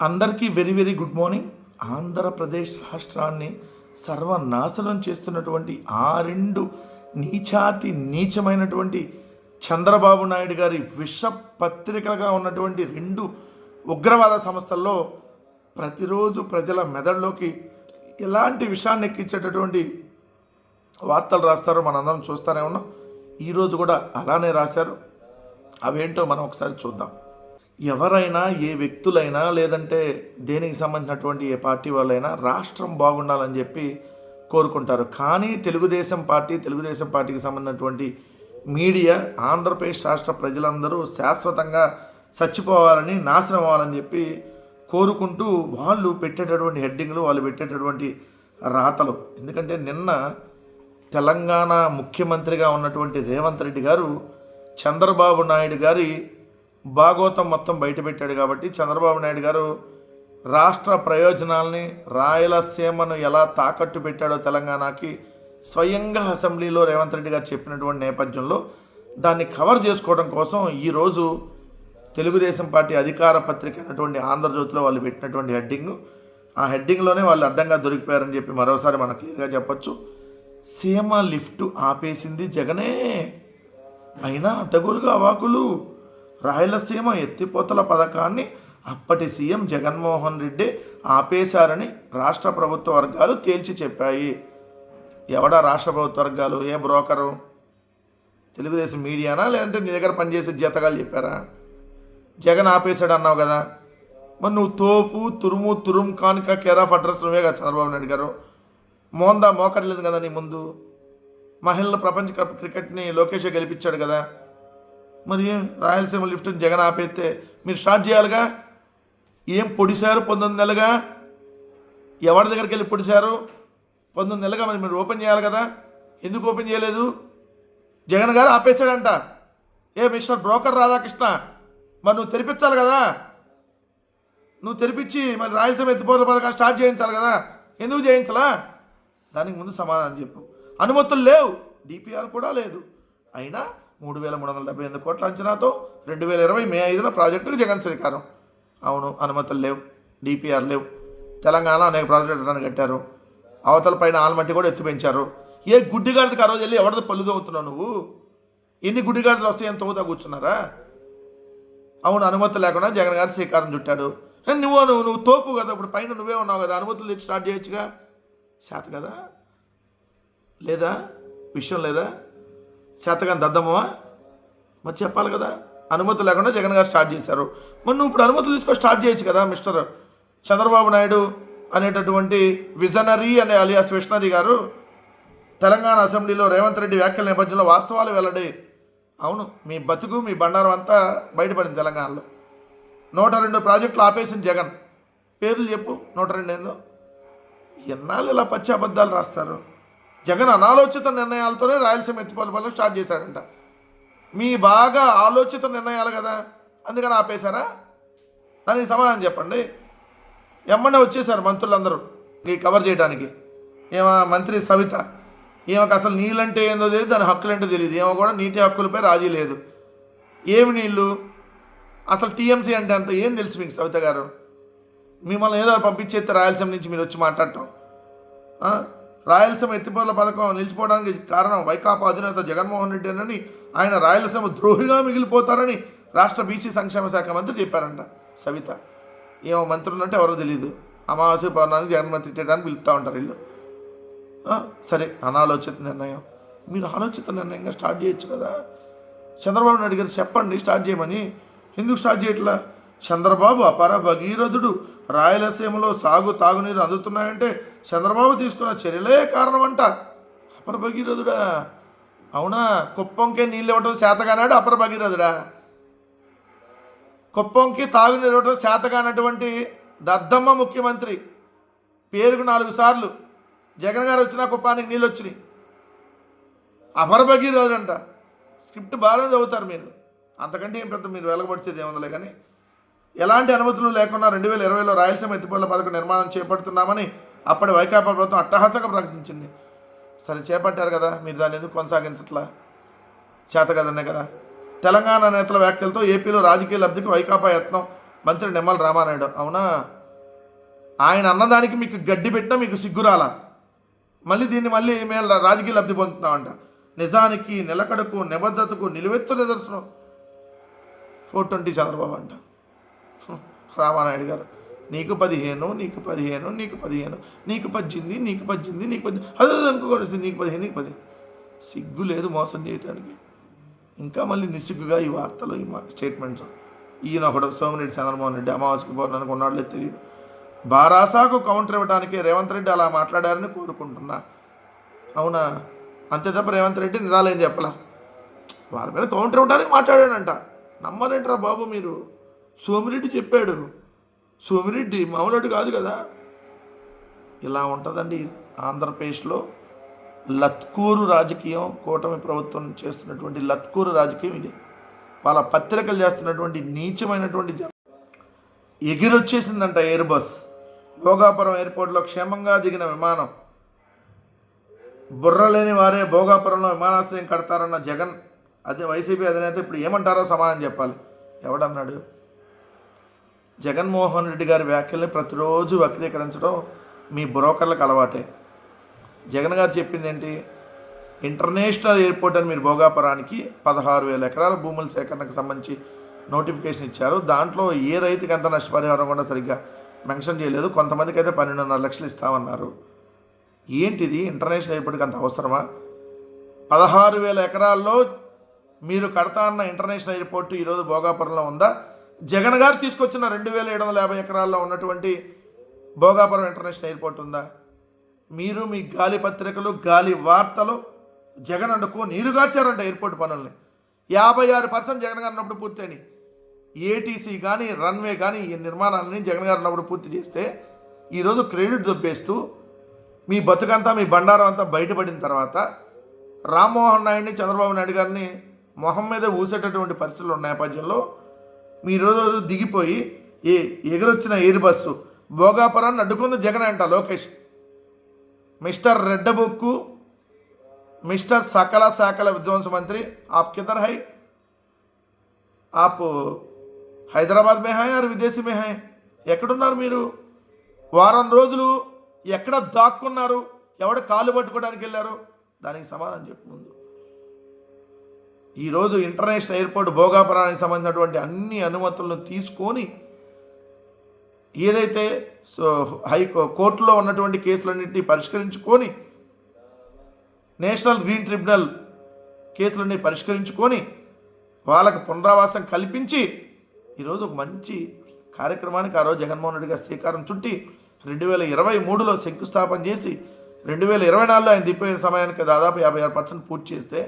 అందరికీ very very good morning. Andhra Pradesh రాష్ట్రాన్ని సర్వనాశనం చేస్తున్నటువంటి ఆ రెండు నీచాతి నీచమైనటువంటి చంద్రబాబు నాయుడు గారి విష పత్రికలుగా ఉన్నటువంటి రెండు ఉగ్రవాద సంస్థల్లో ప్రతిరోజు ప్రజల మెదడులోకి ఎలాంటి విషయాన్ని ఎక్కించేటటువంటి వార్తలు రాస్తారో మనందరం చూస్తూనే ఉన్నాం. ఈరోజు కూడా అలానే రాశారు. అవేంటో మనం ఒకసారి చూద్దాం. ఎవరైనా ఏ వ్యక్తులైనా లేదంటే దేనికి సంబంధించినటువంటి ఏ పార్టీ వాళ్ళైనా రాష్ట్రం బాగుండాలని చెప్పి కోరుకుంటారు. కానీ తెలుగుదేశం పార్టీ తెలుగుదేశం పార్టీకి సంబంధించినటువంటి మీడియా ఆంధ్రప్రదేశ్ రాష్ట్ర ప్రజలందరూ శాశ్వతంగా చచ్చిపోవాలని నాశనం అవ్వాలని చెప్పి కోరుకుంటూ వాళ్ళు పెట్టేటటువంటి హెడ్డింగ్లు వాళ్ళు పెట్టేటటువంటి రాతలు. ఎందుకంటే నిన్న తెలంగాణ ముఖ్యమంత్రిగా ఉన్నటువంటి రేవంత్ రెడ్డి గారు చంద్రబాబు నాయుడు గారి భాగోతం మొత్తం బయటపెట్టాడు కాబట్టి చంద్రబాబు నాయుడు గారు రాష్ట్ర ప్రయోజనాల్ని రాయలసీమను ఎలా తాకట్టు పెట్టాడో తెలంగాణకి స్వయంగా అసెంబ్లీలో రేవంత్ రెడ్డి గారు చెప్పినటువంటి నేపథ్యంలో దాన్ని కవర్ చేసుకోవడం కోసం ఈరోజు తెలుగుదేశం పార్టీ అధికార పత్రిక అయినటువంటి ఆంధ్రజ్యోతిలో వాళ్ళు పెట్టినటువంటి హెడ్డింగ్. ఆ హెడ్డింగ్లోనే వాళ్ళు అడ్డంగా దొరికిపోయారని చెప్పి మరోసారి మనం క్లియర్గా చెప్పచ్చు. సీమ లిఫ్ట్ ఆపేసింది జగనే. అయినా అడ్డగోలుగా అవాకులు. రాయలసీమ ఎత్తిపోతల పథకాన్ని అప్పటి సీఎం జగన్మోహన్ రెడ్డి ఆపేశారని రాష్ట్ర ప్రభుత్వ వర్గాలు తేల్చి చెప్పాయి. ఎవడా రాష్ట్ర ప్రభుత్వ వర్గాలు? ఏ బ్రోకరు? తెలుగుదేశం మీడియానా? లేదంటే నీ దగ్గర పనిచేసే జీతగాలు చెప్పారా? జగన్ ఆపేశాడు అన్నావు కదా. మరి నువ్వు తోపు తురుము తురుము కానుక కేర్ ఆఫ్ అడ్రస్ నువ్వే కదా చంద్రబాబు నాయుడు గారు. మోందా మోకట్లేదు కదా నీ ముందు. మహిళల ప్రపంచ కప్ క్రికెట్ని లోకేష్ గెలిపించాడు కదా. మరి రాయలసీమ లిఫ్ట్ జగన్ ఆపేస్తే మీరు స్టార్ట్ చేయాలిగా? ఏం పొడిశారు పంతొమ్మిది నెలలుగా? ఎవరి దగ్గరికి వెళ్ళి పొడిశారు? పంతొమ్మిది నెలలుగా మరి మీరు ఓపెన్ చేయాలి కదా? ఎందుకు ఓపెన్ చేయలేదు? జగన్ గారు ఆపేశాడంట. ఏ మిస్టర్ బ్రోకర్ రాధాకృష్ణ మరి నువ్వు తెరిపించాలి కదా? నువ్వు తెరిపించి మరి రాయలసీమ ఎత్తిపోతల పథకం స్టార్ట్ చేయించాలి కదా? ఎందుకు చేయించాలా? దానికి ముందు సమాధానం చెప్పు. అనుమతులు లేవు. డిపిఆర్ కూడా లేదు. అయినా మూడు వేల మూడు వందల డెబ్బై ఎనిమిది కోట్ల అంచనాతో రెండు వేల ఇరవై మే ఐదున ప్రాజెక్టుకు జగన్ శ్రీకారం. అవును అనుమతులు లేవు డిపిఆర్ లేవు. తెలంగాణ అనేక ప్రాజెక్టులను కట్టారు. అవతల పైన ఆల్మట్టి కూడా ఎత్తి పెంచారు. ఏ గుడ్డిగాడికి ఆ రోజు వెళ్ళి ఎవరిది పళ్ళు తవ్వుతున్నావు నువ్వు? ఎన్ని గుడ్డిగాడిలు వస్తాయి ఎంత తవ్వుతా కూర్చున్నారా? అవును అనుమతి లేకుండా జగన్ గారు శ్రీకారం చుట్టాడు. నువ్వు నువ్వు నువ్వు తోపు కదా ఇప్పుడు పైన నువ్వే ఉన్నావు కదా అనుమతులు తెచ్చి స్టార్ట్ చేయొచ్చుగా? శాత కదా? లేదా? విషయం లేదా? చేతగాని దద్దమ్మా మరి చెప్పాలి కదా. అనుమతి లేకుండా జగన్ గారు స్టార్ట్ చేశారు. మరి నువ్వు ఇప్పుడు అనుమతులు తీసుకొని స్టార్ట్ చేయొచ్చు కదా మిస్టర్ చంద్రబాబు నాయుడు అనేటటువంటి విజనరీ అనే అలియాస్ విషనరీ గారు తెలంగాణ అసెంబ్లీలో రేవంత్ రెడ్డి వ్యాఖ్యల నేపథ్యంలో వాస్తవాలు వెల్లడి. అవును మీ బతుకు మీ బండారం అంతా బయటపడింది తెలంగాణలో. నూట రెండు ప్రాజెక్టులు ఆపేసింది జగన్. పేర్లు చెప్పు నూట రెండు ఏందో. ఎన్నాళ్ళు ఇలా పచ్చి అబద్ధాలు రాస్తారు? జగన్ అనాలోచిత నిర్ణయాలతోనే రాయలసీమ ఎత్తిపోల పనులు స్టార్ట్ చేశాడంట. మీ బాగా ఆలోచిత నిర్ణయాలు కదా అందుకని ఆపేశారా? దానికి సమాధానం చెప్పండి. ఎమ్మనే వచ్చేసారు మంత్రులందరూ ఈ కవర్ చేయడానికి ఏమో మంత్రి సవిత ఈమెకు అసలు నీళ్ళంటే ఏందో తెలియదు దాని హక్కులంటే తెలియదు. ఏమో కూడా నీటి హక్కులపై రాజీ లేదు. ఏమి నీళ్ళు? అసలు టీఎంసీ అంటే అంత ఏం తెలుసు మీకు సవిత గారు? మిమ్మల్ని ఏదో పంపించేస్తే రాయలసీమ నుంచి మీరు వచ్చి మాట్లాడటం. రాయలసీమ ఎత్తిపోతల పథకం నిలిచిపోవడానికి కారణం వైకాపా అధినేత జగన్మోహన్ రెడ్డి అని ఆయన రాయలసీమ ద్రోహిగా మిగిలిపోతారని రాష్ట్ర బీసీ సంక్షేమ శాఖ మంత్రి చెప్పారంట. సవిత. ఏమో మంత్రి ఉన్నట్టు ఎవరో తెలియదు అమావాస్య పౌర్ణానికి జగన్మంత్రి తిట్టడానికి పిలుస్తూ ఉంటారు వీళ్ళు. సరే అనాలోచిత నిర్ణయం. మీరు ఆలోచిత నిర్ణయంగా స్టార్ట్ చేయొచ్చు కదా. చంద్రబాబు నాయుడు గారు చెప్పండి స్టార్ట్ చేయమని. ఎందుకు స్టార్ట్ చేయట్లా? చంద్రబాబు అపర భగీరథుడు. రాయలసీమలో సాగు తాగునీరు అందుతున్నాయంటే చంద్రబాబు తీసుకున్న చర్యలే కారణమంట. అపర భగీరథుడా? అవునా? కుప్పంకే నీళ్ళు ఇవ్వటం శాతగానాడు అపర భగీరథుడా? కుప్పంకి తాగునీరు ఇవ్వటం శాతగానటువంటి దద్దమ్మ ముఖ్యమంత్రి. పేరుకు నాలుగు సార్లు. జగన్ గారు వచ్చిన కుప్పానికి నీళ్ళు వచ్చినాయి. అపర భగీరథుడు అంట స్క్రిప్ట్ బాగానే చదువుతారు మీరు. అంతకంటే ఏం పెద్ద మీరు వెలగబడిచేది ఏముందలే కానీ ఎలాంటి అనుమతులు లేకుండా రెండు వేల ఇరవైలో రాయలసీమ ఎత్తిపోల పథకం నిర్మాణం చేపడుతున్నామని అప్పటి వైకాపా ప్రభుత్వం అట్టహాసంగా ప్రకటించింది. సరే చేపట్టారు కదా మీరు దాన్ని ఎందుకు కొనసాగించట్లా? చేత కదనే కదా. తెలంగాణ నేతల వ్యాఖ్యలతో ఏపీలో రాజకీయ లబ్ధికి వైకాపా యత్నం మంత్రి నిమ్మల రామానాయుడు అవునా? ఆయన అన్నదానికి మీకు గడ్డి పెట్టినా మీకు సిగ్గురాలా మళ్ళీ దీన్ని మళ్ళీ మేము రాజకీయ లబ్ధి పొందుతున్నామంట. నిజానికి నిలకడకు నిబద్ధతకు నిలువెత్తు నిదర్శనం. ఫోర్ ట్వంటీ చంద్రబాబు అంట. రామానాయుడు గారు నీకు పదిహేను నీకు పదిహేను నీకు పదిహేను నీకు పద్దెనిమిది నీకు పద్దెనిమిది నీకు పద్దెనిమిది అదే అనుకోకూడదు నీకు పదిహేను నీకు పది సిగ్గు లేదు మోసం చేయటానికి. ఇంకా మళ్ళీ నిస్సిగ్గుగా ఈ వార్తలు ఈ మా స్టేట్మెంట్స్ ఈయన ఒకడు సోమిరెడ్డి చంద్రమోహన్ రెడ్డి అమావాస్యకి పౌర్ణానికి ఉన్నాడు లేదు తెలియదు. బారాసాకు కౌంటర్ ఇవ్వడానికి రేవంత్ రెడ్డి అలా మాట్లాడారని కోరుకుంటున్నా. అవునా? అంతే తప్ప రేవంత్ రెడ్డి నిజాలేం చెప్పలా? వారి మీద కౌంటర్ ఇవ్వడానికి మాట్లాడాడంట. నమ్మలేంట్రా బాబు మీరు? సోమిరెడ్డి చెప్పాడు. సోమిరెడ్డి మామూలుడు కాదు కదా. ఇలా ఉంటుందండి ఆంధ్రప్రదేశ్లో లత్కూరు రాజకీయం కూటమి ప్రభుత్వం చేస్తున్నటువంటి లత్కూరు రాజకీయం ఇది. వాళ్ళ పత్రికలు చేస్తున్నటువంటి నీచమైనటువంటి జ- ఎగిరొచ్చేసిందంట ఎయిర్ బస్ భోగాపురం ఎయిర్పోర్ట్లో క్షేమంగా దిగిన విమానం. బుర్రలేని వారే భోగాపురంలో విమానాశ్రయం కడతారన్న జగన్ అదే వైసీపీ అధినేత ఇప్పుడు ఏమంటారో సమాధానం చెప్పాలి. ఎవడన్నాడు? జగన్మోహన్ రెడ్డి గారి వ్యాఖ్యల్ని ప్రతిరోజు వక్రీకరించడం మీ బ్రోకర్లకు అలవాటే. జగన్ గారు చెప్పింది ఏంటి? ఇంటర్నేషనల్ ఎయిర్పోర్ట్ అని మీరు భోగాపురానికి పదహారు వేల ఎకరాల భూముల సేకరణకు సంబంధించి నోటిఫికేషన్ ఇచ్చారు. దాంట్లో ఏ రైతుకి ఎంత నష్టపరిహారం కూడా సరిగ్గా మెన్షన్ చేయలేదు. కొంతమందికి అయితే పన్నెండున్నర లక్షలు ఇస్తామన్నారు. ఏంటిది? ఇంటర్నేషనల్ ఎయిర్పోర్ట్కి అంత అవసరమా? పదహారు వేల ఎకరాల్లో మీరు కడతా అన్న ఇంటర్నేషనల్ ఎయిర్పోర్ట్ ఈరోజు భోగాపురంలో ఉందా? జగన్ గారు తీసుకొచ్చిన రెండు వేల ఏడు వందల యాభై ఎకరాల్లో ఉన్నటువంటి భోగాపురం ఇంటర్నేషనల్ ఎయిర్పోర్ట్ ఉందా? మీరు మీ గాలి పత్రికలు గాలి వార్తలు జగన్ అండుకో నీరుగాచారంట ఎయిర్పోర్ట్ పనుల్ని. యాభై ఆరు పర్సెంట్ జగన్ గారు ఉన్నప్పుడు పూర్తయినాయి. ఏటీసీ కానీ రన్వే కానీ ఈ నిర్మాణాలని జగన్ గారు ఉన్నప్పుడు పూర్తి చేస్తే ఈరోజు క్రెడిట్ దొబ్బేస్తూ మీ బతుకంతా మీ బండారం అంతా బయటపడిన తర్వాత రామ్మోహన్ నాయుడిని చంద్రబాబు నాయుడు గారిని మొహం మీద ఊసేటటువంటి పరిస్థితులు ఉన్న నేపథ్యంలో మీ రోజు దిగిపోయి ఏ ఎగురొచ్చిన ఎయిర్ బస్సు భోగాపురాన్ని అడ్డుకుంది జగన్ అంట లోకేష్. మిస్టర్ రెడ్డబుక్కు మిస్టర్ సకల శాఖల విధ్వంస మంత్రి ఆప్ కిదర్ హై? ఆప్ హైదరాబాద్ మే హాయ్ ఆర్ విదేశీ మే హాయ్ ఎక్కడున్నారు మీరు? వారం రోజులు ఎక్కడ దాక్కున్నారు? ఎవడ కాలు పట్టుకోవడానికి వెళ్ళారు? దానికి సమాధానం చెప్పు ముందు. ఈరోజు ఇంటర్నేషనల్ ఎయిర్పోర్ట్ భోగాపురానికి సంబంధించినటువంటి అన్ని అనుమతులను తీసుకొని ఏదైతే సో హై కోర్టులో ఉన్నటువంటి కేసులన్నింటినీ పరిష్కరించుకొని నేషనల్ గ్రీన్ ట్రిబ్యునల్ కేసులన్నీ పరిష్కరించుకొని వాళ్ళకు పునరావాసం కల్పించి ఈరోజు ఒక మంచి కార్యక్రమానికి ఆ రోజు జగన్మోహన్ రెడ్డి గారు శ్రీకారం చుట్టి రెండు వేల ఇరవై మూడులో శంకుస్థాపన చేసి రెండు వేల ఇరవై నాలుగులో ఆయన దిప్పిన సమయానికి దాదాపు యాభై ఆరు పర్సెంట్ పూర్తి చేస్తే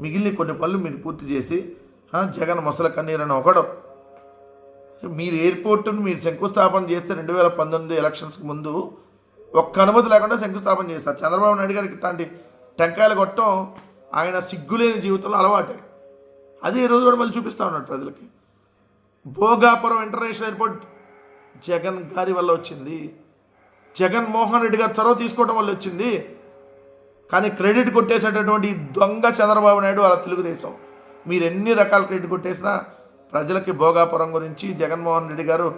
మిగిలిన కొన్ని పనులు మీరు పూర్తి చేసి జగన్ మొసల కన్నీరని ఒకడం. మీరు ఎయిర్పోర్టును మీరు శంకుస్థాపన చేస్తే రెండు వేల పంతొమ్మిది ఎలక్షన్స్కి ముందు ఒక్క అనుమతి లేకుండా శంకుస్థాపన చేస్తారు చంద్రబాబు నాయుడు గారికి ఇట్లాంటి టెంకాయలు కొట్టడం ఆయన సిగ్గులేని జీవితంలో అలవాటే. అదే ఈ రోజు కూడా మళ్ళీ చూపిస్తా ఉన్నాడు ప్రజలకి. భోగాపురం ఇంటర్నేషనల్ ఎయిర్పోర్ట్ జగన్ గారి వల్ల వచ్చింది. జగన్మోహన్ రెడ్డి గారు చొరవ తీసుకోవడం వల్ల వచ్చింది. కానీ క్రెడిట్ కొట్టేసేటటువంటి దొంగ చంద్రబాబు నాయుడు వాళ్ళ తెలుగుదేశం. మీరు ఎన్ని రకాల క్రెడిట్ కొట్టేసినా ప్రజలకి భోగాపురం గురించి జగన్మోహన్ రెడ్డి గారు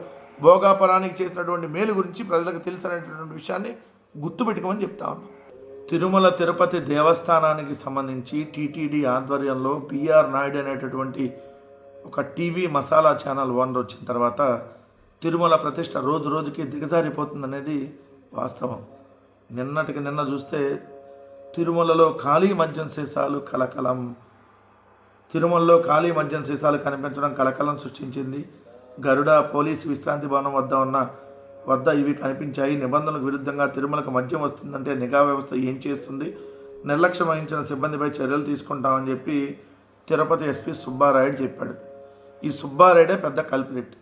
భోగాపురానికి చేసినటువంటి మేలు గురించి ప్రజలకు తెలిసినటువంటి విషయాన్ని గుర్తుపెట్టుకోమని చెప్తా ఉన్నాం. తిరుమల తిరుపతి దేవస్థానానికి సంబంధించి టీటీడీ ఆధ్వర్యంలో పిఆర్ నాయుడు అనేటటువంటి ఒక టీవీ మసాలా ఛానల్ ఓనర్ వచ్చిన తర్వాత తిరుమల ప్రతిష్ట రోజు రోజుకి దిగజారిపోతుందనేది వాస్తవం. నిన్నటికి నిన్న చూస్తే తిరుమలలో ఖాళీ మద్యం సీసాలు కలకలం. తిరుమలలో ఖాళీ మద్యం సీసాలు కనిపించడం కలకలం సృష్టించింది. గరుడ పోలీసు విశ్రాంతి భవనం వద్ద ఉన్న వద్ద ఇవి కనిపించాయి. నిబంధనలకు విరుద్ధంగా తిరుమలకు మద్యం వస్తుందంటే నిఘా వ్యవస్థ ఏం చేస్తుంది? నిర్లక్ష్యం వహించిన సిబ్బందిపై చర్యలు తీసుకుంటామని చెప్పి తిరుపతి ఎస్పీ సుబ్బారాయుడు చెప్పాడు. ఈ సుబ్బారాయుడే పెద్ద కల్పిరెట్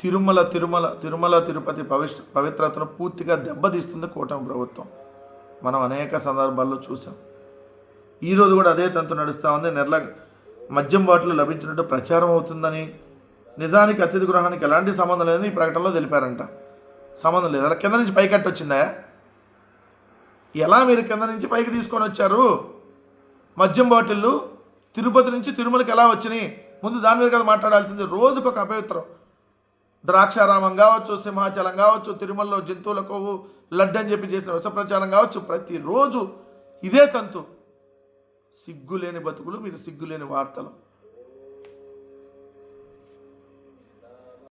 తిరుమల తిరుమల తిరుమల తిరుపతి పవిష్ పవిత్రతను పూర్తిగా దెబ్బతీస్తుంది కూటమి ప్రభుత్వం. మనం అనేక సందర్భాల్లో చూసాం. ఈరోజు కూడా అదే తంతు నడుస్తూ ఉంది. నెర్ల మద్యం బాటిల్ లభించినట్టు ప్రచారం అవుతుందని నిజానికి అతిథి గృహానికి ఎలాంటి సంబంధం లేదని ఈ ప్రకటనలో తెలిపారంట. సంబంధం లేదు. అలా కింద నుంచి పైకి వచ్చిందా? ఎలా మీరు కింద నుంచి పైకి తీసుకొని వచ్చారు? మద్యం బాటిళ్ళు తిరుపతి నుంచి తిరుమలకి ఎలా వచ్చినాయి? ముందు దాని మీద కదా మాట్లాడాల్సింది. రోజుకొక అపవిత్రం. ద్రాక్షారామం కావచ్చు సింహాచలం కావచ్చు తిరుమలలో జంతువుల కొవ్వు లడ్డు అని చెప్పి చేసిన విషప్రచారం కావచ్చు ప్రతిరోజు ఇదే తంతు. సిగ్గులేని బతుకులు మీరు సిగ్గులేని వార్తలు.